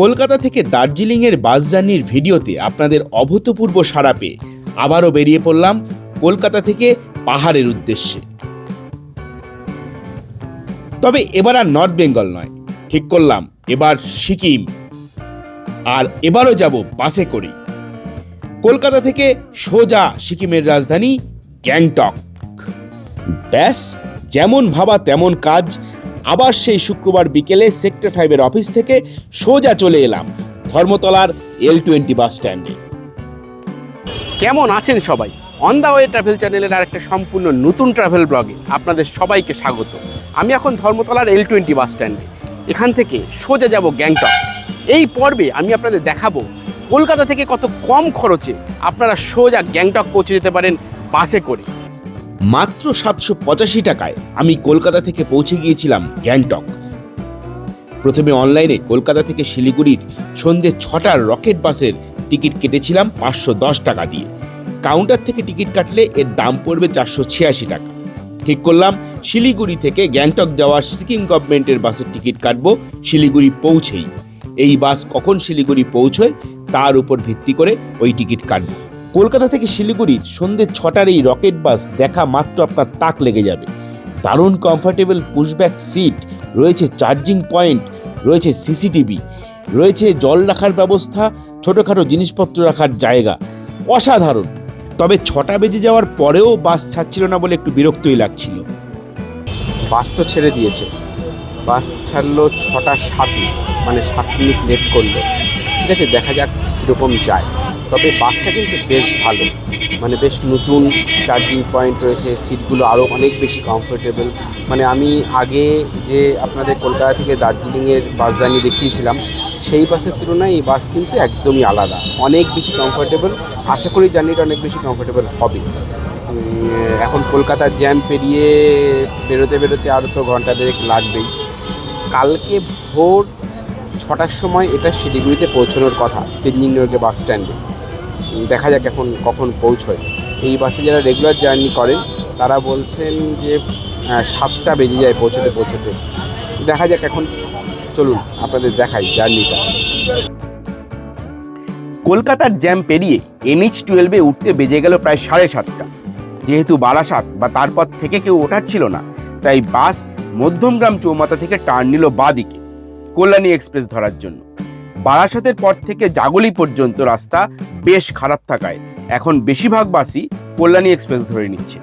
কলকাতা থেকে দার্জিলিংয়ের বাস জার্নির ভিডিওতে আপনাদের অভূতপূর্ব সাড়া পেয়ে আবারও বেরিয়ে পড়লাম কলকাতা থেকে পাহাড়ের উদ্দেশ্যে। তবে এবার আর নর্থ বেঙ্গল নয়, ঠিক করলাম এবার সিকিম। আর এবারও যাব বাসে করে কলকাতা থেকে সোজা সিকিমের রাজধানী গ্যাংটক। ব্যাস, যেমন ভাবা তেমন কাজ আবার সেই শুক্রবার বিকেলে সেক্টর ফাইভের অফিস থেকে সোজা চলে এলাম ধর্মতলার এল টোয়েন্টি বাস স্ট্যান্ডে কেমন আছেন সবাই? অন দা ওয়ে ট্রাভেল চ্যানেলের আরেকটা সম্পূর্ণ নতুন ট্রাভেল ব্লগে আপনাদের সবাইকে স্বাগত। আমি এখন ধর্মতলার এল টোয়েন্টি বাস স্ট্যান্ডে এখান থেকে সোজা যাব গ্যাংটক এই পর্বে আমি আপনাদের দেখাবো কলকাতা থেকে কত কম খরচে আপনারা সোজা গ্যাংটক পৌঁছে যেতে পারেন বাসে করে। মাত্র সাতশো পঁচাশি টাকায় আমি কলকাতা থেকে পৌঁছে গিয়েছিলাম গ্যাংটক। প্রথমে অনলাইনে কলকাতা থেকে শিলিগুড়ির সন্ধ্যে ছটার রকেট বাসের টিকিট কেটেছিলাম পাঁচশো দশ টাকা দিয়ে। কাউন্টার থেকে টিকিট কাটলে এর দাম পড়বে চারশো ছিয়াশি টাকা। ঠিক করলাম, শিলিগুড়ি থেকে গ্যাংটক যাওয়ার সিকিম গভর্নমেন্টের বাসের টিকিট কাটবো, শিলিগুড়ি পৌঁছেই। এই বাস কখন শিলিগুড়ি পৌঁছয়, তার উপর ভিত্তি করে ওই টিকিট কাটবো। কলকাতা থেকে শিলিগুড়ি সন্ধ্যে ছটার এই রকেট বাস দেখা মাত্র আপনার তাক লেগে যাবে। দারুণ কমফোর্টেবল পুশব্যাক সিট রয়েছে চার্জিং পয়েন্ট রয়েছে সিসিটিভি রয়েছে জল রাখার ব্যবস্থা, ছোটোখাটো জিনিসপত্র রাখার জায়গা। অসাধারণ। তবে ছটা বেজে যাওয়ার পরেও বাস ছাড়ছিল না বলে একটু বিরক্তই লাগছিল। বাস তো ছেড়ে দিয়েছে। বাস ছাড়লো ছটা সাতে মানে সাত মিনিট লেট করল। ঠিক আছে, দেখা যাক কীরকম যায়। তবে বাসটা কিন্তু বেশ ভালো। মানে বেশ নতুন চার্জিং পয়েন্ট রয়েছে সিটগুলো আরও অনেক বেশি কমফোর্টেবল মানে আমি আগে যে আপনাদের কলকাতা থেকে দার্জিলিংয়ের বাস জার্নি দেখিয়েছিলাম, সেই বাসের তুলনায় এই বাস কিন্তু একদমই আলাদা। অনেক বেশি কমফোর্টেবল আশা করি জার্নিটা অনেক বেশি কমফোর্টেবল হবে। এখন কলকাতার জ্যাম পেরিয়ে বেরোতে বেরোতে আরও তো ঘণ্টা দেড়েক লাগবেই। কালকে ভোর ছটার সময় এটা শিলিগুড়িতে পৌঁছানোর কথা তেনজিং নর্গে বাস স্ট্যান্ডে দেখা যাক এখন কখন পৌঁছয়। এই বাসে যারা রেগুলার জার্নি করেন তারা বলছেন যে সাতটা বেজে যায় পৌঁছতে পৌঁছতে। দেখা যাক এখন, চলুন, আপনাদের দেখাই জার্নিটা কলকাতার জ্যাম পেরিয়ে এনএইচ টুয়েলভে উঠতে বেজে গেল প্রায় সাড়ে সাতটা। যেহেতু বারাসাত বা তারপর থেকে কেউ ওঠাচ্ছিল না, তাই বাস মধ্যমগ্রাম চৌমাথা থেকে টার্ন নিল বাদিকে কল্যাণী এক্সপ্রেস ধরার জন্য। বারাসাতের পর থেকে জাগলি পর্যন্ত রাস্তা বেশ খারাপ থাকায় এখন বেশিরভাগ বাসই কল্যাণী এক্সপ্রেস ধরে নিচ্ছে।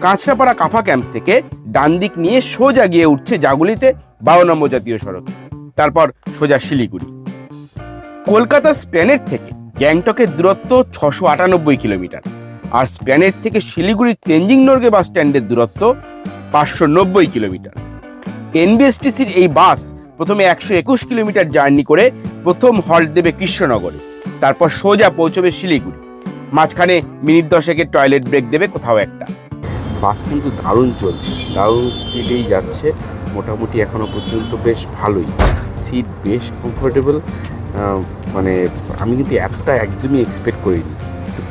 কাঁচরাপাড়া কাফা ক্যাম্প থেকে ডান দিক নিয়ে সোজা গিয়ে উঠছে জাগুলিতে বারো নম্বর জাতীয় সড়ক। তারপর সোজা শিলিগুড়ি। কলকাতা স্প্যানের থেকে গ্যাংটকের দূরত্ব ছশো আটানব্বই কিলোমিটার আর স্প্যানের থেকে শিলিগুড়ির তেনজিং নর্গে বাস স্ট্যান্ডের দূরত্ব পাঁচশো নব্বই কিলোমিটার। এনবিএসটিসির এই বাস প্রথমে একশো একুশ কিলোমিটার জার্নি করে প্রথম হল্ট দেবে কৃষ্ণনগরে, তারপর সোজা পৌঁছবে শিলিগুড়ি। মাঝখানে মিনিট দশেকের টয়লেট ব্রেক দেবে কোথাও একটা। বাস কিন্তু দারুণ চলছে। দারুণ স্পিডেই যাচ্ছে। মোটামুটি এখনও পর্যন্ত বেশ ভালোই। সিট বেশ কমফোর্টেবল মানে আমি কিন্তু এতটা একদমই এক্সপেক্ট করিনি।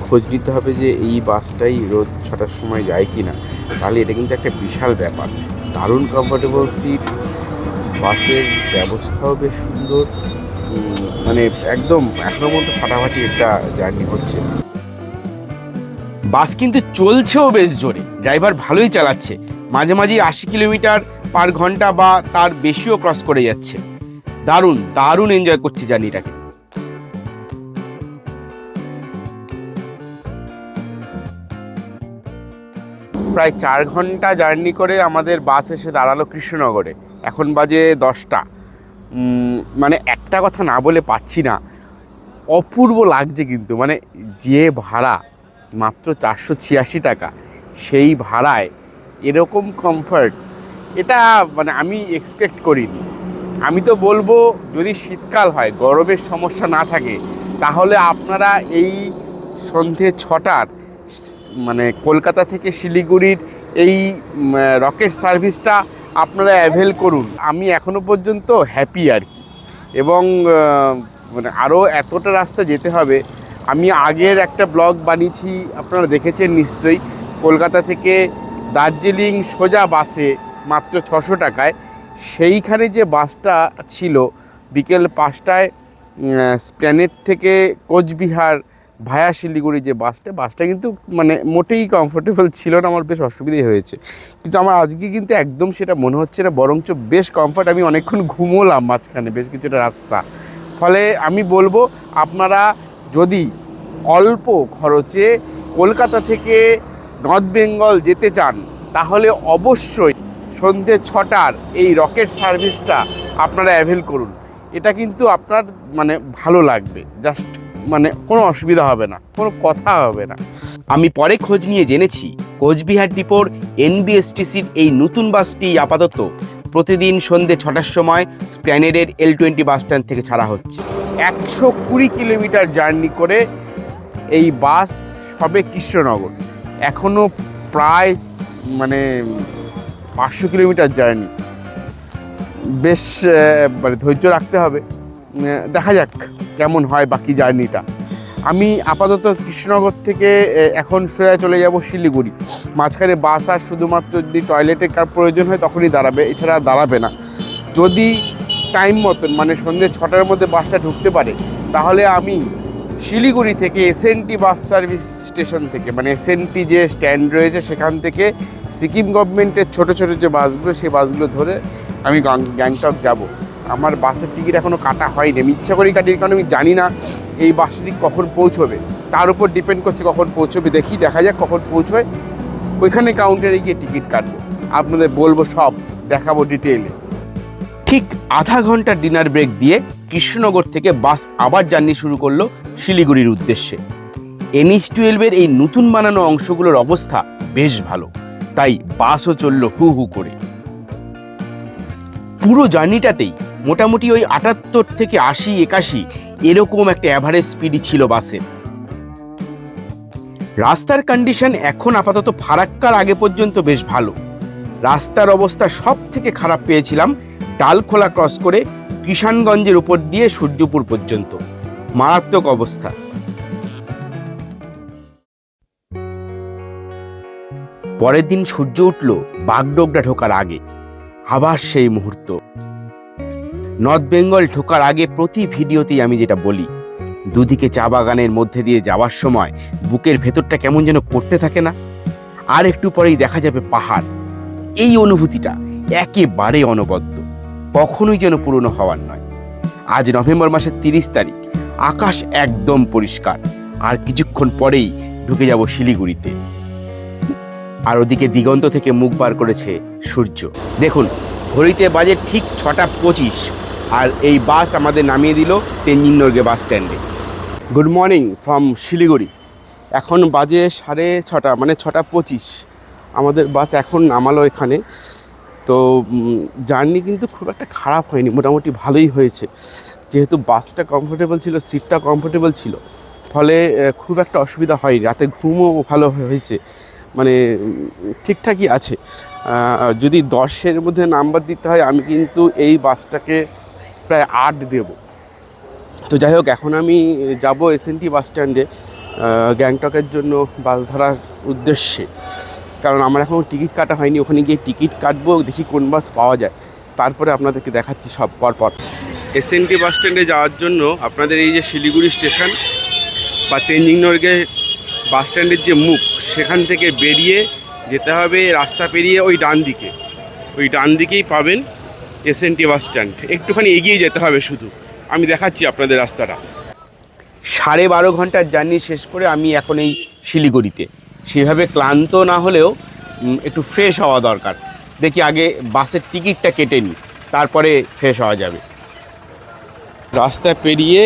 খোঁজ নিতে হবে যে এই বাসটাই রোজ ছটার সময় যায় কি না তাহলে এটা কিন্তু একটা বিশাল ব্যাপার। দারুণ কমফোর্টেবল সিট বাসের ব্যবস্থাও বেশ সুন্দর। মানে একদম এখনও পর্যন্ত ফাটাফাটি একটা জার্নি হচ্ছে। বাস কিন্তু চলছেও বেশ জোরে, ড্রাইভার ভালোই চালাচ্ছে। মাঝে মাঝে আশি কিলোমিটার পার ঘণ্টা বা তার বেশিও ক্রস করে যাচ্ছে। দারুণ দারুণ এনজয় করছি জার্নিটাকে। প্রায় চার ঘণ্টা জার্নি করে আমাদের বাস এসে দাঁড়াল কৃষ্ণনগরে। এখন বাজে দশটা। মানে একটা কথা না বলে পাচ্ছি না। অপূর্ব লাগছে কিন্তু মানে যে ভাড়া মাত্র চারশো ছিয়াশি টাকা, সেই ভাড়ায় এরকম কমফর্ট এটা মানে আমি এক্সপেক্ট করিনি। আমি তো বলব, যদি শীতকাল হয়, গরমের সমস্যা না থাকে, তাহলে আপনারা এই সন্ধে ছটার মানে কলকাতা থেকে শিলিগুড়ির এই রকেট সার্ভিসটা আপনারা অ্যাভেল করুন। আমি এখনও পর্যন্ত হ্যাপি আর কি। এবং মানে আরও এতটা রাস্তা যেতে হবে। আমি আগের একটা ব্লগ বানিয়েছি, আপনারা দেখেছেন নিশ্চয়ই। কলকাতা থেকে দার্জিলিং সোজা বাসে মাত্র ছশো টাকায়। সেইখানে যে বাসটা ছিল, বিকেল পাঁচটায় স্প্ল্যানেট থেকে কোচবিহার ভায়া শিলিগুড়ি যে বাসটা বাসটা কিন্তু মানে মোটেই কমফোর্টেবল ছিল না, আমার বেশ অসুবিধাই হয়েছে। কিন্তু আমার আজকে কিন্তু একদম সেটা মনে হচ্ছে না, বরঞ্চ বেশ কমফর্ট আমি অনেকক্ষণ ঘুমোলাম মাঝখানে, বেশ কিছুটা রাস্তা। ফলে আমি বলব, আপনারা যদি অল্প খরচে কলকাতা থেকে নর্থ বেঙ্গল যেতে চান, তাহলে অবশ্যই সন্ধ্যে ছটার এই রকেট সার্ভিসটা আপনারা অ্যাভেল করুন। এটা কিন্তু আপনার মানে ভালো লাগবে। জাস্ট মানে কোনো অসুবিধা হবে না, কোনো কথা হবে না। আমি পরে খোঁজ নিয়ে জেনেছি, কোচবিহার ডিপোর এনবিএসটিসির এই নতুন বাসটি আপাতত প্রতিদিন সন্ধে ছটার সময় স্প্ল্যানেডের এল টোয়েন্টি বাস স্ট্যান্ড থেকে ছাড়া হচ্ছে। একশো কুড়ি কিলোমিটার জার্নি করে এই বাস সবে কৃষ্ণনগর। এখনও প্রায় মানে পাঁচশো কিলোমিটার জার্নি। বেশ মানে ধৈর্য রাখতে হবে। দেখা যাক কেমন হয় বাকি জার্নিটা। আমি আপাতত কৃষ্ণনগর থেকে এখন সোজা চলে যাব শিলিগুড়ি। মাঝখানে বাস আর শুধুমাত্র যদি টয়লেটের কার প্রয়োজন হয় তখনই দাঁড়াবে, এছাড়া দাঁড়াবে না। যদি টাইম মতন মানে সন্ধ্যে ছটার মধ্যে বাসটা ঢুকতে পারে, তাহলে আমি শিলিগুড়ি থেকে এসএনটি বাস সার্ভিস স্টেশন থেকে মানে এসএনটি যে স্ট্যান্ড রয়েছে সেখান থেকে সিকিম গভর্নমেন্টের ছোট ছোট যে বাসগুলো সেই বাসগুলো ধরে আমি গ্যাংটক যাব। আমার বাসের টিকিট এখনও কাটা হয়নি। আমি ইচ্ছা করেই কাটির কারণ আমি জানি না এই বাসটি কখন পৌঁছবে। তার উপর ডিপেন্ড করছে কখন পৌঁছবে। দেখি, দেখা যাক কখন পৌঁছয় ওইখানে কাউন্টারে গিয়ে টিকিট কাটবো। আপনাদের বলব সব, দেখাবো ডিটেইলে ঠিক আধা ঘণ্টার ডিনার ব্রেক দিয়ে কৃষ্ণনগর থেকে বাস আবার জার্নি শুরু করল শিলিগুড়ির উদ্দেশ্যে। এনএইচ টুয়েলভের এই নতুন বানানো অংশগুলোর অবস্থা বেশ ভালো। তাই বাসও চলল হু হু করে। পুরো জার্নিটাতেই মোটামুটি ওই আটাত্তর থেকে আশি, একাশি এরকম একটা অ্যাভারেজ স্পিডই ছিল বাসের রাস্তার কন্ডিশন এখন আপাতত ফারাক্কার আগে পর্যন্ত বেশ ভালো। রাস্তার অবস্থা সব থেকে খারাপ পেয়েছিলাম ডালখোলা ক্রস করে কিষানগঞ্জের উপর দিয়ে সূর্যপুর পর্যন্ত। মারাত্মক অবস্থা। পরের দিন সূর্য উঠল বাগডোগরা ঢোকার আগে। আবার সেই মুহূর্ত। নর্থ বেঙ্গল ঢোকার আগে প্রতি ভিডিওতেই আমি যেটা বলি, দুদিকে চা বাগানের মধ্যে দিয়ে যাওয়ার সময় বুকের ভেতরটা কেমন যেন করতে থাকে না। আর একটু পরেই দেখা যাবে পাহাড়। এই অনুভূতিটা একেবারে অনবদ্য। কখনোই যেন পুরনো হওয়ার নয়। আজ নভেম্বর মাসের তিরিশ তারিখ, আকাশ একদম পরিষ্কার। আর কিছুক্ষণ পরেই ঢুকে যাব শিলিগুড়িতে। আর ওদিকে দিগন্ত থেকে মুখ বার করেছে সূর্য। দেখুন, ঘড়িতে বাজে ঠিক ছটা পঁচিশ। আর এই বাস আমাদের নামিয়ে দিল তেঞ্জিন নর্গে বাস স্ট্যান্ডে। Good morning from Siliguri. এখন বাজে সাড়ে ছটা মানে ছটা পঁচিশ। আমাদের বাস এখন নামালো এখানে। তো জার্নি কিন্তু খুব একটা খারাপ হয়নি, মোটামুটি ভালোই হয়েছে। যেহেতু বাসটা কমফোর্টেবল ছিল সিটটা কমফোর্টেবল ছিল। ফলে খুব একটা অসুবিধা হয়নি। রাতে ঘুমও ভালো হয়েছে। মানে ঠিকঠাকই আছে। যদি দশের মধ্যে নাম্বার দিতে হয়, আমি কিন্তু এই বাসটাকে প্রায় আট দেবো। তো যাই হোক, এখন আমি যাব এসএনটি বাস স্ট্যান্ডে গ্যাংটকের জন্য বাস ধরার উদ্দেশ্যে। কারণ আমার এখনও টিকিট কাটা হয়নি, ওখানে গিয়ে টিকিট কাটবো, দেখি কোন বাস পাওয়া যায়। তারপরে আপনাদেরকে দেখাচ্ছি সব পর পরপর এসএনটি বাস স্ট্যান্ডে যাওয়ার জন্য আপনাদের এই যে শিলিগুড়ি স্টেশন বা তেঞ্জিং নর্গে বাস স্ট্যান্ডের যে মুখ, সেখান থেকে বেরিয়ে যেতে হবে রাস্তা পেরিয়ে ওই ডান দিকে ওই ডান দিকেই পাবেন এসএনটি বাস স্ট্যান্ড একটুখানি এগিয়ে যেতে হবে শুধু। আমি দেখাচ্ছি আপনাদের রাস্তাটা। সাড়ে বারো ঘণ্টার জার্নি শেষ করে আমি এখন এই শিলিগুড়িতে। সেভাবে ক্লান্ত না হলেও একটু ফ্রেশ হওয়া দরকার। দেখি আগে বাসের টিকিটটা কেটে নিই, তারপরে ফ্রেশ হওয়া যাবে। রাস্তা পেরিয়ে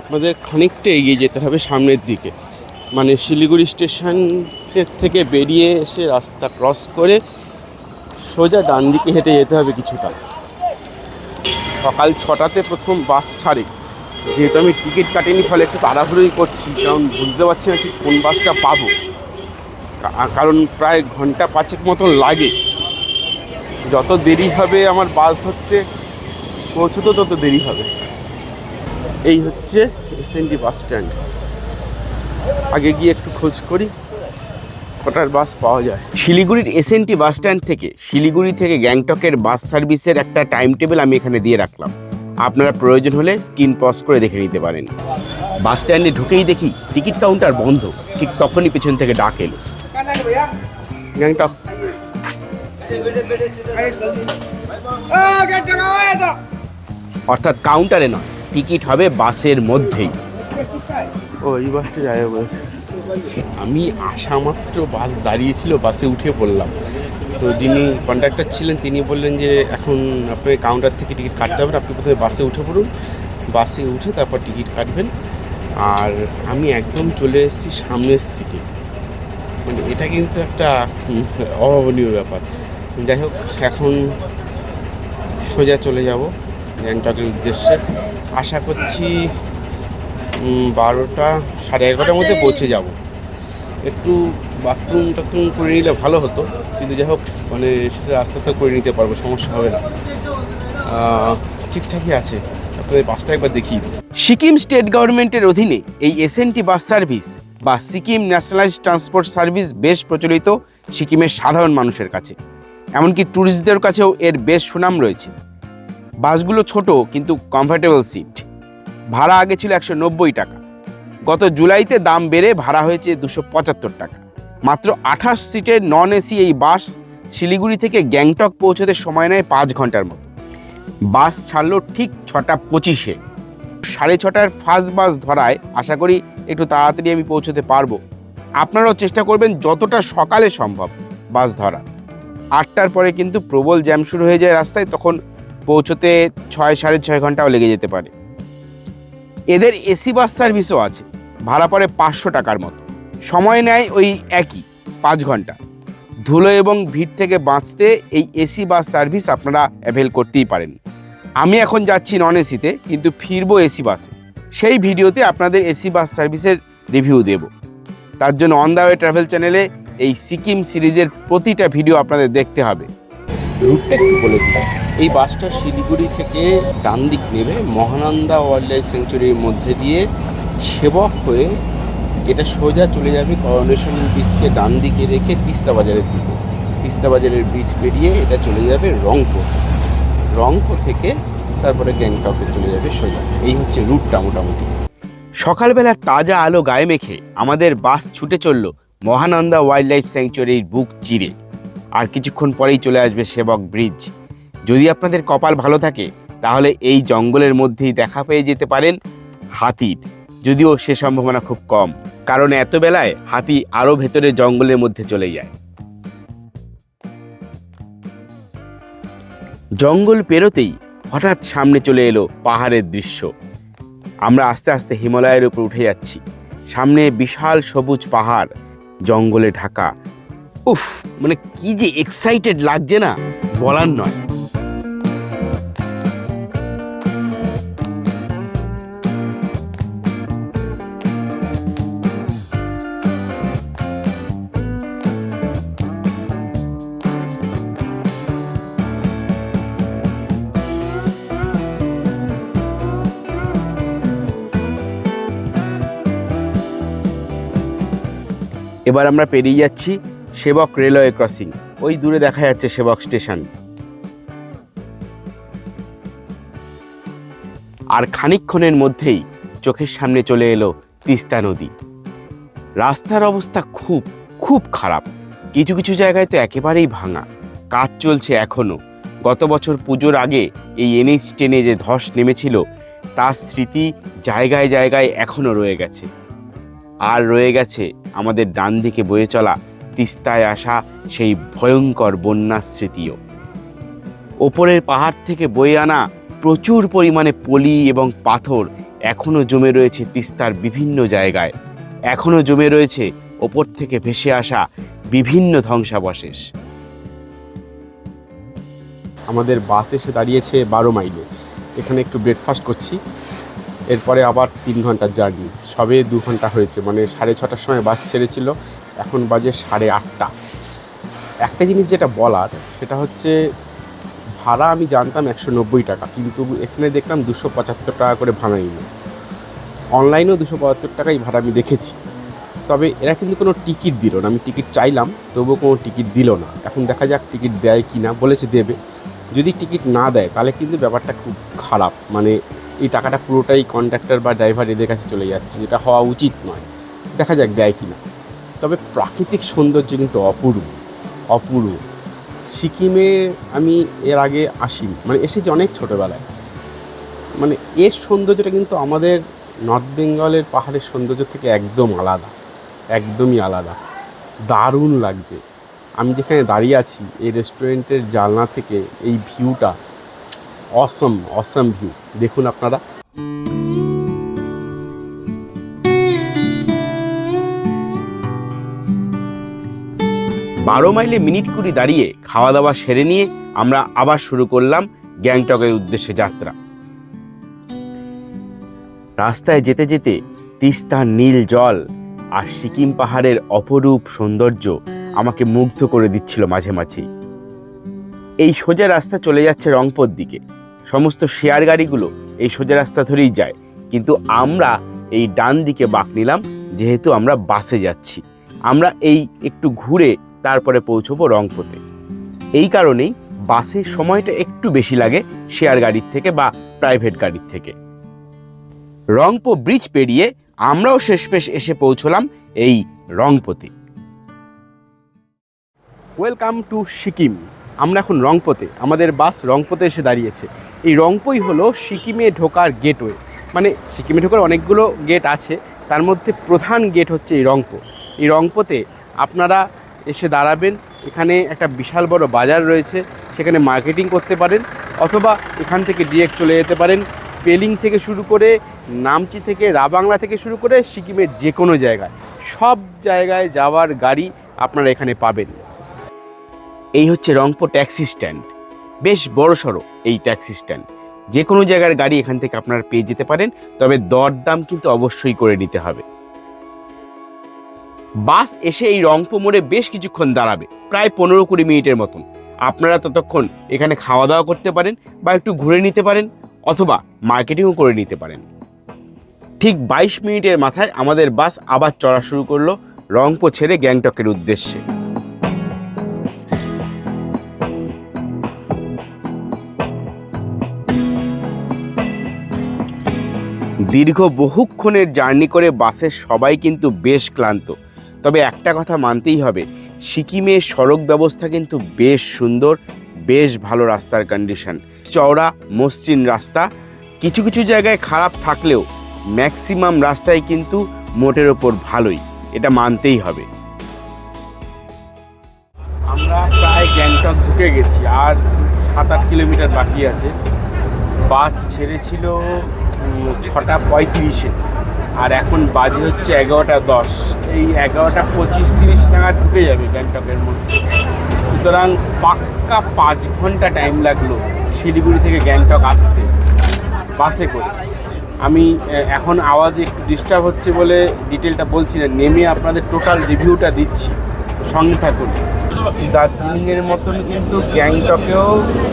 আপনাদের খানিকটা এগিয়ে যেতে হবে সামনের দিকে। মানে শিলিগুড়ি স্টেশনের থেকে বেরিয়ে এসে রাস্তা ক্রস করে সোজা ডান দিকে হেঁটে যেতে হবে কিছুটা। সকাল ছটাতে প্রথম বাস ছাড়ে। যেহেতু আমি টিকিট কাটিনি, ফলে একটু তাড়াহুড়োই করছি, কারণ বুঝতে পারছি না ঠিক কোন বাসটা পাবো। কারণ প্রায় ঘণ্টা পাঁচেক মতন লাগে। যত দেরি হবে আমার বাস ধরতে, পৌঁছতে তত দেরি হবে। এই হচ্ছে এসএনডি বাস স্ট্যান্ড। আগে গিয়ে একটু খোঁজ করি। কটার বাস পাওয়া যায়। শিলিগুড়ির এসএনটি বাস স্ট্যান্ড থেকে শিলিগুড়ি থেকে গ্যাংটকের বাস সার্ভিসের একটা টাইম টেবিল আমি এখানে দিয়ে রাখলাম। আপনারা প্রয়োজন হলে স্ক্রিন পজ করে দেখে নিতে পারেন। বাস স্ট্যান্ডে ঢুকেই দেখি টিকিট কাউন্টার বন্ধ ঠিক তখনই পেছন থেকে ডাক এলো। গ্যাংটক। অর্থাৎ কাউন্টারে নয় টিকিট হবে বাসের মধ্যেই। ও এই বাসটা যাবে বলছে আমি আসা মাত্র বাস দাঁড়িয়েছিল, বাসে উঠে পড়লাম। তো যিনি কন্ডাক্টর ছিলেন, তিনি বললেন যে, এখন আপনাকে কাউন্টার থেকে টিকিট কাটতে হবে আপনি প্রথমে বাসে উঠে পড়ুন। বাসে উঠে তারপর টিকিট কাটবেন। আর আমি একদম চলে এসেছি সামনের সিটে মানে এটা কিন্তু একটা অভাবনীয় ব্যাপার। যাই হোক, এখন সোজা চলে যাব গ্যাংটকের উদ্দেশ্যে। আশা করছি বারোটা সাড়ে এগারোটার মধ্যে পৌঁছে যাব। একটু বাথরুম টাথরুম করে নিলে ভালো হতো কিন্তু যাই হোক মানে সেটা রাস্তাতে করে নিতে পারব সমস্যা হবে না। ঠিকঠাকই আছে আপনাদের বাসটা একবার দেখি সিকিম স্টেট গভর্নমেন্টের অধীনে এই এসএনটি বাস সার্ভিস বা সিকিম ন্যাশনালাইজ ট্রান্সপোর্ট সার্ভিস বেশ প্রচলিত সিকিমের সাধারণ মানুষের কাছে। এমনকি ট্যুরিস্টদের কাছেও এর বেশ সুনাম রয়েছে। বাসগুলো ছোট কিন্তু কমফোর্টেবল সিট ভাড়া আগে ছিল একশো নব্বই টাকা। গত জুলাইতে দাম বেড়ে ভাড়া হয়েছে দুশো পঁচাত্তর টাকা। মাত্র আঠাশ সিটের নন এসি এই বাস শিলিগুড়ি থেকে গ্যাংটক পৌঁছতে সময় নেয় পাঁচ ঘণ্টার মতো। বাস ছাড়লো ঠিক ছটা পঁচিশে। সাড়ে ছটার ফার্স্ট বাস ধরায় আশা করি একটু তাড়াতাড়ি আমি পৌঁছতে পারব। আপনারাও চেষ্টা করবেন যতটা সকালে সম্ভব বাস ধরা। আটটার পরে কিন্তু প্রবল জ্যাম শুরু হয়ে যায় রাস্তায়, তখন পৌঁছতে ছয়, সাড়ে ছয় ঘন্টাও লেগে যেতে পারে। এদের এসি বাস সার্ভিসও আছে। ভাড়া পড়ে পাঁচশো টাকার মতো। সময় নেয় ওই একই, পাঁচ ঘণ্টা। ধুলো এবং ভিড় থেকে বাঁচতে এই এসি বাস সার্ভিস আপনারা অ্যাভেল করতেই পারেন। আমি এখন যাচ্ছি নন এসিতে কিন্তু ফিরবো এসি বাসে। সেই ভিডিওতে আপনাদের এসি বাস সার্ভিসের রিভিউ দেব। তার জন্য অন দ্য ওয়ে ট্রাভেল চ্যানেলে এই সিকিম সিরিজের প্রতিটা ভিডিও আপনাদের দেখতে হবে। রুটটা একটু বলে দিই এই বাসটা শিলিগুড়ি থেকে ডান দিক নেবে মহানন্দা ওয়াইল্ড লাইফ স্যাংচুরির মধ্যে দিয়ে সেবক হয়ে এটা সোজা চলে যাবে করোনেশন ব্রিজকে ডান দিকে রেখে তিস্তা বাজারের দিকে। তিস্তা বাজারের ব্রিজ পেরিয়ে এটা চলে যাবে রংপুর। রংপুর থেকে তারপরে গ্যাংটকে চলে যাবে সোজা। এই হচ্ছে রুটটা মোটামুটি। সকালবেলার তাজা আলো গায়ে মেখে আমাদের বাস ছুটে চলল মহানন্দা ওয়াইল্ড লাইফ স্যাংচুয়ারির বুক চিরে। আর কিছুক্ষণ পরেই চলে আসবে সেবক ব্রিজ। যদি আপনাদের কপাল ভালো থাকে, তাহলে এই জঙ্গলের মধ্যেই দেখা পেয়ে যেতে পারেন হাতির যদিও সে সম্ভাবনা খুব কম, কারণ এত বেলায় হাতি আরও ভেতরে জঙ্গলের মধ্যে চলে যায়। জঙ্গল পেরোতেই হঠাৎ সামনে চলে এলো পাহাড়ের দৃশ্য। আমরা আস্তে আস্তে হিমালয়ের উপর উঠে যাচ্ছি। সামনে বিশাল সবুজ পাহাড়, জঙ্গলে ঢাকা। উফ মানে কি যে এক্সাইটেড লাগছে না, বলার নয়। এবার আমরা পেরিয়ে যাচ্ছি সেবক রেলওয়ে ক্রসিং। ওই দূরে দেখা যাচ্ছে সেবক স্টেশন। আর খানিকক্ষণের মধ্যেই চোখের সামনে চলে এলো তিস্তা নদী। রাস্তার অবস্থা খুব খুব খারাপ। কিছু কিছু জায়গায় তো একেবারেই ভাঙা। কাজ চলছে এখনও গত বছর পুজোর আগে এই এনএইচ টেনে যে ধস নেমেছিল, তার স্মৃতি জায়গায় জায়গায় এখনও রয়ে গেছে। আর রয়ে গেছে আমাদের ডান দিকে বয়ে চলা তিস্তায় আসা সেই ভয়ঙ্কর বন্যার স্মৃতিও ওপরের পাহাড় থেকে বয়ে আনা প্রচুর পরিমাণে পলি এবং পাথর এখনও জমে রয়েছে তিস্তার বিভিন্ন জায়গায়। এখনও জমে রয়েছে ওপর থেকে ভেসে আসা বিভিন্ন ধ্বংসাবশেষ। আমাদের বাস এসে দাঁড়িয়েছে বারো মাইলে। এখানে একটু ব্রেকফাস্ট করছি। এরপরে আবার তিন ঘণ্টার জার্নি। সবে দু ঘণ্টা হয়েছে মানে সাড়ে ছটার সময় বাস ছেড়েছিল। এখন বাজে সাড়ে আটটা। একটা জিনিস যেটা বলার, সেটা হচ্ছে ভাড়া আমি জানতাম একশো নব্বই টাকা, কিন্তু এখানে দেখলাম দুশো পঁচাত্তর টাকা করে ভাড়া নিল। অনলাইনেও দুশো পঁচাত্তর টাকাই ভাড়া আমি দেখেছি। তবে এরা কিন্তু কোনো টিকিট দিল না। আমি টিকিট চাইলাম, তবুও কোনো টিকিট দিল না। এখন দেখা যাক টিকিট দেয় কি না বলেছে দেবে। যদি টিকিট না দেয়, তাহলে কিন্তু ব্যাপারটা খুব খারাপ। মানে এই টাকাটা পুরোটাই কন্ডাক্টর বা ড্রাইভার এদের কাছে চলে যাচ্ছে, যেটা হওয়া উচিত নয়। দেখা যাক দেয় কি না তবে প্রাকৃতিক সৌন্দর্য কিন্তু অপূর্ব অপূর্ব। সিকিমে আমি এর আগে আসি মানে এসেছি অনেক ছোটোবেলায়। মানে এর সৌন্দর্যটা কিন্তু আমাদের নর্থ বেঙ্গলের পাহাড়ের সৌন্দর্য থেকে একদম আলাদা, একদমই আলাদা। দারুণ লাগছে। আমি যেখানে দাঁড়িয়ে আছি, এই রেস্টুরেন্টের জানলা থেকে এই ভিউটা অসম অসম ভিউ দেখুন আপনারা। বারো মাইলে মিনিট কুড়ি দাঁড়িয়ে খাওয়া দাওয়া সেরে নিয়ে আমরা আবার শুরু করলাম গ্যাংটকের উদ্দেশ্যে যাত্রা। রাস্তায় যেতে যেতে তিস্তার নীল জল আর সিকিম পাহাড়ের অপরূপ সৌন্দর্য আমাকে মুগ্ধ করে দিচ্ছিল মাঝে মাঝেই। এই সোজা রাস্তা চলে যাচ্ছে রংপুর দিকে। সমস্ত শেয়ার গাড়িগুলো এই সোজা রাস্তা ধরেই যায়। কিন্তু আমরা এই ডান দিকে বাঁক নিলাম, যেহেতু আমরা বাসে যাচ্ছি। আমরা এই একটু ঘুরে তারপরে পৌঁছবো রংপুতে এই কারণেই বাসে সময়টা একটু বেশি লাগে শেয়ার গাড়ির থেকে বা প্রাইভেট গাড়ির থেকে। রংপো ব্রিজ পেরিয়ে আমরাও শেষমেশ এসে পৌঁছলাম এই রংপোতে ওয়েলকাম টু সিকিম। আমরা এখন রংপোতে, আমাদের বাস রংপোতে এসে দাঁড়িয়েছে। এই রংপোই হলো সিকিমে ঢোকার গেটওয়ে। মানে সিকিমে ঢোকার অনেকগুলো গেট আছে, তার মধ্যে প্রধান গেট হচ্ছে এই রংপো। এই রংপোতে আপনারা এসে দাঁড়াবেন, এখানে একটা বিশাল বড় বাজার রয়েছে, সেখানে মার্কেটিং করতে পারেন, অথবা এখান থেকে ডিরেক্ট চলে যেতে পারেন। পেলিং থেকে শুরু করে, নামচি থেকে, রাবাংলা থেকে শুরু করে সিকিমের যে কোনো জায়গায়, সব জায়গায় যাওয়ার গাড়ি আপনারা এখানে পাবেন। এই হচ্ছে রংপো ট্যাক্সি স্ট্যান্ড। বেশ বড় সড়ো এই ট্যাক্সি স্ট্যান্ড। যে কোনো জায়গার গাড়ি এখান থেকে আপনারা পেয়ে যেতে পারেন, তবে দরদাম কিন্তু অবশ্যই করে নিতে হবে। বাস এসে এই রংপো মোড়ে বেশ কিছুক্ষণ দাঁড়াবে, প্রায় পনেরো কুড়ি মিনিটের মতন। আপনারা ততক্ষণ এখানে খাওয়া দাওয়া করতে পারেন বা একটু ঘুরে নিতে পারেন অথবা মার্কেটিংও করে নিতে পারেন। ঠিক বাইশ মিনিটের মাথায় আমাদের বাস আবার চড়া শুরু করল রংপো ছেড়ে গ্যাংটকের উদ্দেশ্যে। দীর্ঘ বহুক্ষণের জার্নি করে বাসের সবাই কিন্তু বেশ ক্লান্ত। তবে একটা কথা মানতেই হবে সিকিমের সড়ক ব্যবস্থা কিন্তু বেশ সুন্দর, বেশ ভালো রাস্তার কন্ডিশন চওড়া, মসৃণ রাস্তা, কিছু কিছু জায়গায় খারাপ থাকলেও ম্যাক্সিমাম রাস্তায় কিন্তু মোটের ওপর ভালোই, এটা মানতেই হবে। আমরা প্রায় গ্যাংটক ঢুকে গেছি, আর সাত আট কিলোমিটার বাকি আছে। বাস ছেড়েছিল ছটা পঁয়ত্রিশে। আর এখন বাজে হচ্ছে এগারোটা দশ। এই এগারোটা পঁচিশ তিরিশ নাগাদ ঢুকে যাবে গ্যাংটকের মধ্যে। সুতরাং পাক্কা পাঁচ ঘণ্টা টাইম লাগল শিলিগুড়ি থেকে গ্যাংটক আসতে। বাসে করে। আমি এখন আওয়াজ একটু ডিস্টার্ব হচ্ছে বলে ডিটেলটা বলছি না নেমে আপনাদের টোটাল রিভিউটা দিচ্ছি। সঙ্গে থাকুন। দার্জিলিংয়ের মতন কিন্তু গ্যাংটকেও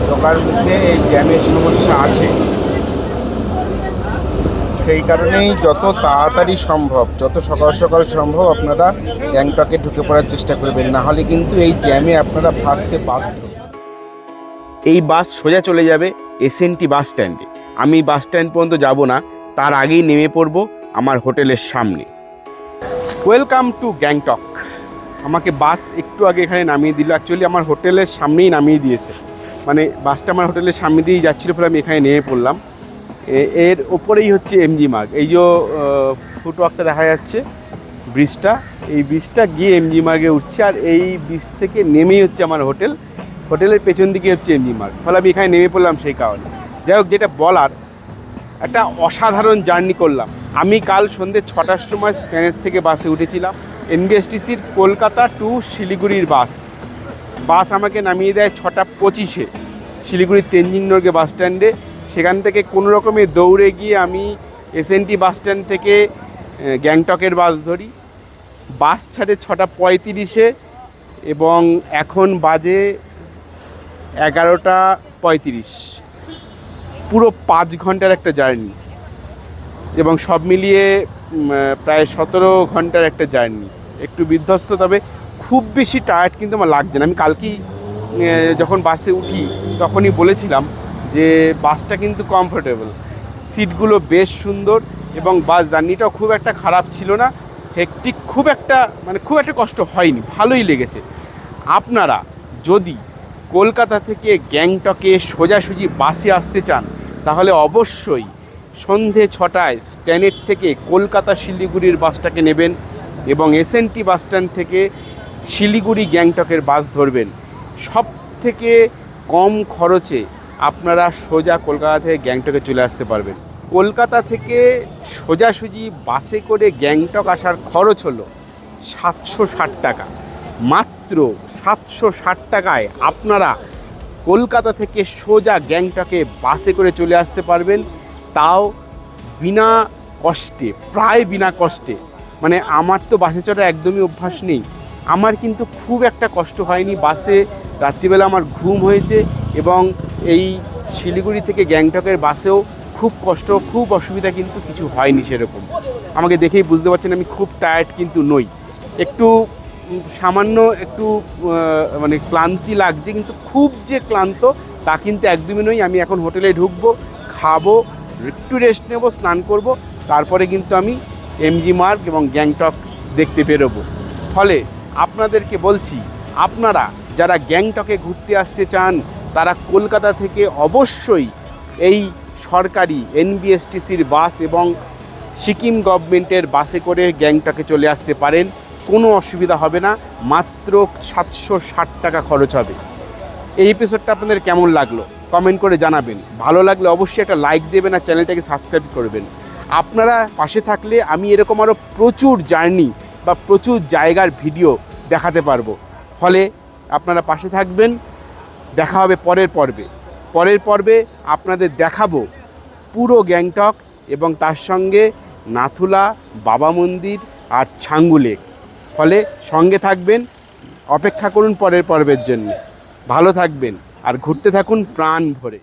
ঢোকার মধ্যে এই জ্যামের সমস্যা আছে। সেই কারণেই যত তাড়াতাড়ি সম্ভব, যত সকাল সকাল সম্ভব আপনারা গ্যাংটকে ঢুকে পড়ার চেষ্টা করবেন। না হলে কিন্তু এই জ্যামে আপনারা ফাঁসতে বাধ্য। এই বাস সোজা চলে যাবে এসএনটি বাস স্ট্যান্ডে আমি বাস স্ট্যান্ড পর্যন্ত যাব না, তার আগেই নেমে পড়ব আমার হোটেলের সামনে। ওয়েলকাম টু গ্যাংটক আমাকে বাস একটু আগে এখানে নামিয়ে দিল। অ্যাকচুয়ালি আমার হোটেলের সামনেই নামিয়ে দিয়েছে। মানে বাসটা আমার হোটেলের সামনে দিয়েই যাচ্ছিল ফলে আমি এখানে নেমে পড়লাম। এর ওপরেই হচ্ছে এমজি মার্গ এই যে ফুটওয়ার্কটা দেখা যাচ্ছে ব্রিজটা এই ব্রিজটা গিয়ে এমজি মার্গে উঠছে আর এই ব্রিজ থেকে নেমেই হচ্ছে আমার হোটেল হোটেলের পেছন দিকে হচ্ছে এমজি মার্গ ফলে আমি এখানে নেমে পড়লাম সেই কারণে। যাই হোক, যেটা বলার, একটা অসাধারণ জার্নি করলাম। আমি কাল সন্ধ্যে ছটার সময় স্প্যানের থেকে বাসে উঠেছিলাম। এনবিএসটিসির কলকাতা টু শিলিগুড়ির বাস বাস আমাকে নামিয়ে দেয় ছটা পঁচিশে। শিলিগুড়ির তেনজিং নর্গে বাস স্ট্যান্ডে সেখান থেকে কোনো রকমে দৌড়ে গিয়ে আমি এসএনটি বাস স্ট্যান্ড থেকে গ্যাংটকের বাস ধরি। বাস ছাড়ে ছটা পঁয়ত্রিশে এবং এখন বাজে এগারোটা পঁয়ত্রিশ। পুরো পাঁচ ঘণ্টার একটা জার্নি এবং সব মিলিয়ে প্রায় সতেরো ঘণ্টার একটা জার্নি। একটু বিধ্বস্ত, তবে খুব বেশি টায়ার্ড কিন্তু আমার লাগছে না। আমি কালকেই যখন বাসে উঠি তখনই বলেছিলাম যে বাসটা কিন্তু কমফোর্টেবল সিটগুলো বেশ সুন্দর এবং বাস জার্নিটাও খুব একটা খারাপ ছিল না। হেকটিক খুব একটা মানে খুব একটা কষ্ট হয়নি, ভালোই লেগেছে। আপনারা যদি কলকাতা থেকে গ্যাংটকে সোজাসুজি বাসে আসতে চান, তাহলে অবশ্যই সন্ধে ছটায় স্প্ল্যানেট থেকে কলকাতা শিলিগুড়ির বাসটাকে নেবেন এবং এসএনটি বাসস্ট্যান্ড থেকে শিলিগুড়ি গ্যাংটকের বাস ধরবেন। সব থেকে কম খরচে আপনারা সোজা কলকাতা থেকে গ্যাংটকে চলে আসতে পারবেন। কলকাতা থেকে সোজাসুজি বাসে করে গ্যাংটক আসার খরচ হলো সাতশো ষাট টাকা। মাত্র সাতশো ষাট টাকায় আপনারা কলকাতা থেকে সোজা গ্যাংটকে বাসে করে চলে আসতে পারবেন। তাও বিনা কষ্টে, প্রায় বিনা কষ্টে। মানে আমার তো বাসে চড়া একদমই অভ্যাস নেই। আমার কিন্তু খুব একটা কষ্ট হয়নি। বাসে রাত্রিবেলা আমার ঘুম হয়েছে এবং এই শিলিগুড়ি থেকে গ্যাংটকের বাসেও খুব কষ্ট, খুব অসুবিধা কিন্তু কিছু হয়নি সেরকম। আমাকে দেখেই বুঝতে পারছেন আমি খুব টায়ার্ড কিন্তু নই। একটু সামান্য একটু মানে ক্লান্তি লাগছে কিন্তু খুব যে ক্লান্ত, তা কিন্তু একদমই নই। আমি এখন হোটেলে ঢুকবো, খাব, একটু রেস্ট নেব, স্নান করব, তারপরে কিন্তু আমি এমজি মার্গ এবং গ্যাংটক দেখতে বেরোবো। ফলে আপনাদেরকে বলছি, আপনারা যারা গ্যাংটকে ঘুরতে আসতে চান তারা কলকাতা থেকে অবশ্যই এই সরকারি এনবিএসটিসির বাস এবং সিকিম গভর্নমেন্টের বাসে করে গ্যাংটকে চলে আসতে পারেন। কোনো অসুবিধা হবে না, মাত্র সাতশো ষাট টাকা খরচ হবে। এই এপিসোডটা আপনাদের কেমন লাগল? কমেন্ট করে জানাবেন। ভালো লাগলে অবশ্যই একটা লাইক দেবেন আর চ্যানেলটাকে সাবস্ক্রাইব করবেন। আপনারা পাশে থাকলে আমি এরকম আরও প্রচুর জার্নি বা প্রচুর জায়গার ভিডিও দেখাতে পারব। ফলে আপনারা পাশে থাকবেন। দেখা হবে পরের পর্বে। পরের পর্বে আপনাদের দেখাবো পুরো গ্যাংটক এবং তার সঙ্গে নাথুলা, বাবা মন্দির আর ছাঙ্গু লেক। ফলে সঙ্গে থাকবেন, অপেক্ষা করুন পরের পর্বের জন্য। ভালো থাকবেন আর ঘুরতে থাকুন প্রাণ ভরে।